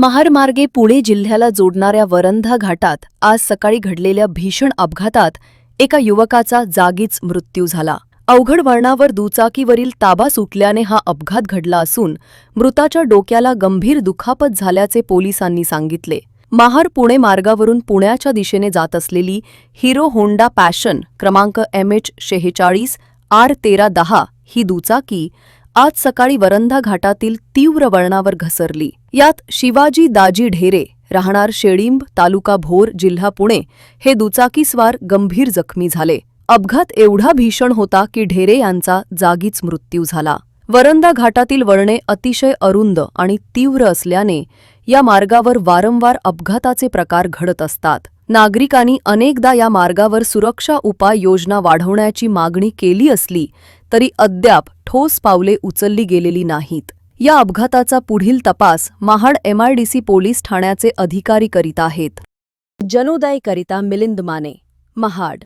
महारमार्गे पुणे जिल्ह्याला जोडणाऱ्या वरंधा घाटात आज सकाळी घडलेल्या भीषण अपघातात एका युवकाचा जागीच मृत्यू झाला. अवघड वळणावर दुचाकीवरील ताबा सुटल्याने हा अपघात घडला असून मृताच्या डोक्याला गंभीर दुखापत झाल्याचे पोलिसांनी सांगितले. महार पुणे मार्गावरून पुण्याच्या दिशेने जात असलेली हिरो होंडा पॅशन क्रमांक एम एच शेहेचाळीस आर तेरा दहा ही दुचाकी आज सकाळी वरंधा घाटातील तीव्र वळणावर घसरली. यात शिवाजी दाजी ढेरे राहणार शेळिंब तालुका भोर जिल्हा पुणे हे दुचाकीस्वार गंभीर जखमी झाले. अपघात एवढा भीषण होता की ढेरे यांचा जागीच मृत्यू झाला. वरंदा घाटातील वळणे अतिशय अरुंद आणि तीव्र असल्याने या मार्गावर वारंवार अपघाताचे प्रकार घडत असतात. नागरिकांनी अनेकदा या मार्गावर सुरक्षा उपाय योजना वाढवण्याची मागणी केली असली तरी अद्याप ठोस पावले उचलली गेलेली नाहीत. या अपघाताचा पुढील तपास महाड एमआयडीसी पोलीस ठाण्याचे अधिकारी करीत आहेत. जनोदयकरिता मिलिंद माने महाड.